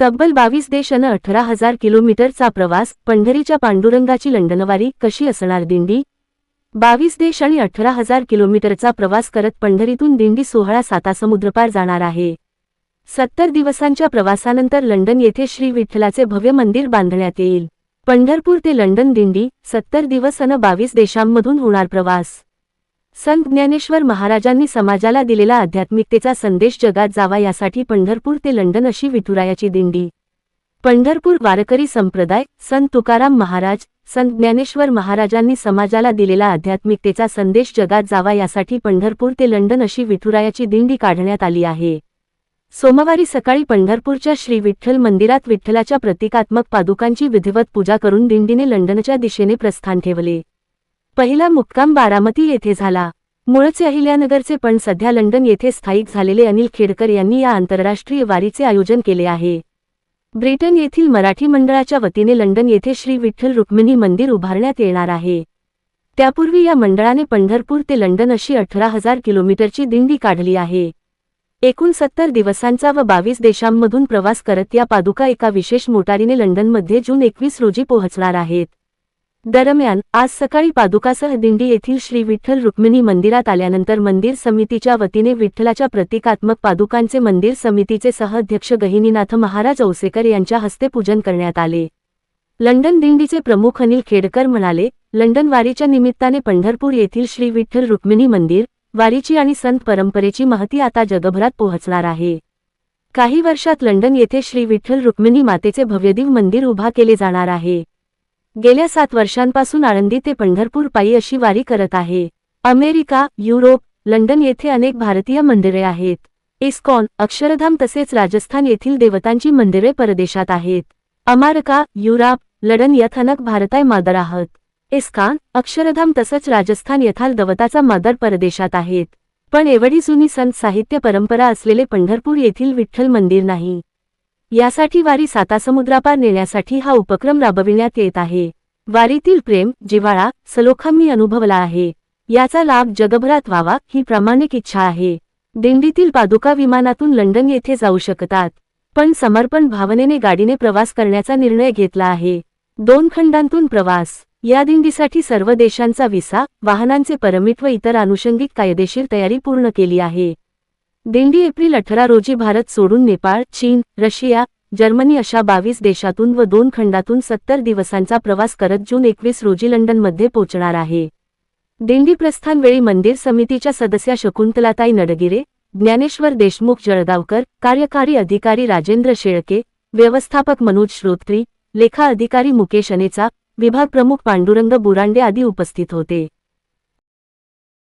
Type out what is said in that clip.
तब्बल बावीस देश अन अठरा हजार किलोमीटरचा प्रवास पंढरीच्या पांडुरंगाची लंडनवारी कशी असणार दिंडी? बावीस देश आणि अठरा हजार किलोमीटरचा प्रवास करत पंढरीतून दिंडी सोहळा सातासमुद्रपार जाणार आहे. सत्तर दिवसांच्या प्रवासानंतर लंडन येथे श्री विठ्ठलाचे भव्य मंदिर बांधण्यात येईल. पंढरपूर ते लंडन दिंडी सत्तर दिवस अन बावीस देशांमधून होणार प्रवास. संत ज्ञानेश्वर महाराजांनी समाजाला दिलेला आध्यात्मिकतेचा संदेश जगात जावा यासाठी पंढरपूर ते लंडन अशी विठुरायाची दिंडी. पंढरपूर वारकरी संप्रदाय संत तुकाराम महाराज संत ज्ञानेश्वर महाराजांनी समाजाला दिलेला आध्यात्मिकतेचा संदेश जगात जावा यासाठी पंढरपूर ते लंडन अशी विठुरायाची दिंडी काढण्यात आली आहे. सोमवारी सकाळी पंढरपूरच्या श्री विठ्ठल मंदिरात विठ्ठलाच्या प्रतिकात्मक पादुकांची विधिवत पूजा करून दिंडीने लंडनच्या दिशेने प्रस्थान ठेवले. पहिला मुक्काम बारामती येथे झाला. मूळचे अहिल्यानगरचे पण सध्या लंडन येथे स्थायिक झालेले अनिल खेडकर यांनी या आंतरराष्ट्रीय वारीचे आयोजन केले आहे. ब्रिटन येथील मराठी मंडळाच्या वतीने लंडन येथे श्री विठ्ठल रुक्मिणी मंदिर उभारण्यात येणार आहे. त्यापूर्वी या मंडळाने पंढरपूर ते लंडन अशी अठरा हजार किलोमीटरची दिंडी काढली आहे. एकूण सत्तर दिवसांचा व बावीस देशांमधून प्रवास करत या पादुका एका विशेष मोटारीने लंडनमध्ये जून एकवीस रोजी पोहोचणार आहेत. दरम्यान आज सकाळी पादुकासह दिंडी येथील श्री विठ्ठल रुक्मिणी मंदिरात आल्यानंतर मंदिर समितीच्या वतीने विठ्ठलाच्या प्रतिकात्मक पादुकांचे मंदिर समितीचे सहअध्यक्ष गहिनीनाथ महाराज औसेकर यांच्या हस्ते पूजन करण्यात आले. लंडन दिंडीचे प्रमुख अनिल खेडकर म्हणाले लंडन वारीच्या निमित्ताने पंढरपूर येथील श्री विठ्ठल रुक्मिणी मंदिर वारीची आणि संत परंपरेची महती आता जगभरात पोहोचणार आहे. काही वर्षात लंडन येथे श्री विठ्ठल रुक्मिणी मातेचे भव्यदिव मंदिर उभा केले जाणार आहे. गेल्या सात वर्षांपासून आळंदी ते पंढरपूर पायी अशी वारी करत आहे. अमेरिका युरोप लंडन येथे अनेक भारतीय मंदिरे आहेत. इस्कॉन अक्षरधाम तसेच राजस्थान येथील देवतांची मंदिरे परदेशात आहेत. अमेरिका युराप लडन यथ भारताय मादर आहात. इस्कान अक्षरधाम तसंच राजस्थान येथाल दवताचा मादर परदेशात आहेत. पण एवढी जुनी संत साहित्य परंपरा असलेले पंढरपूर येथील विठ्ठल मंदिर नाही. यासाठी वारी सातासमुद्रापार नेण्यासाठी हा उपक्रम राबविण्यात येत आहे. वारीतील प्रेम जिव्हाळा सलोखा मी अनुभवला आहे. याचा लाभ जगभरात व्हावा ही प्रामाणिक इच्छा आहे. दिंडीतील पादुका विमानातून लंडन येथे जाऊ शकतात. पण समर्पण भावनेने गाडीने प्रवास करण्याचा निर्णय घेतला आहे. दोन खंडांतून प्रवास. या दिंडीसाठी सर्व देशांचा विसा वाहनांचे परमिट व इतर आनुषंगिक कायदेशीर तयारी पूर्ण केली आहे. दिंडी एप्रिल अठरा रोजी भारत सोडून नेपाळ चीन रशिया जर्मनी अशा बावीस देशातून व दोन खंडातून सत्तर दिवसांचा प्रवास करत जून एकवीस रोजी लंडनमध्ये पोहोचणार आहे. दिंडी प्रस्थानवेळी मंदिर समितीच्या सदस्या शकुंतलाताई नडगिरे ज्ञानेश्वर देशमुख जळगावकर कार्यकारी अधिकारी राजेंद्र शेळके व्यवस्थापक मनोज श्रोत्री लेखा अधिकारी मुकेश अनेचा विभाग प्रमुख पांडुरंग बुरांडे आदी उपस्थित होते.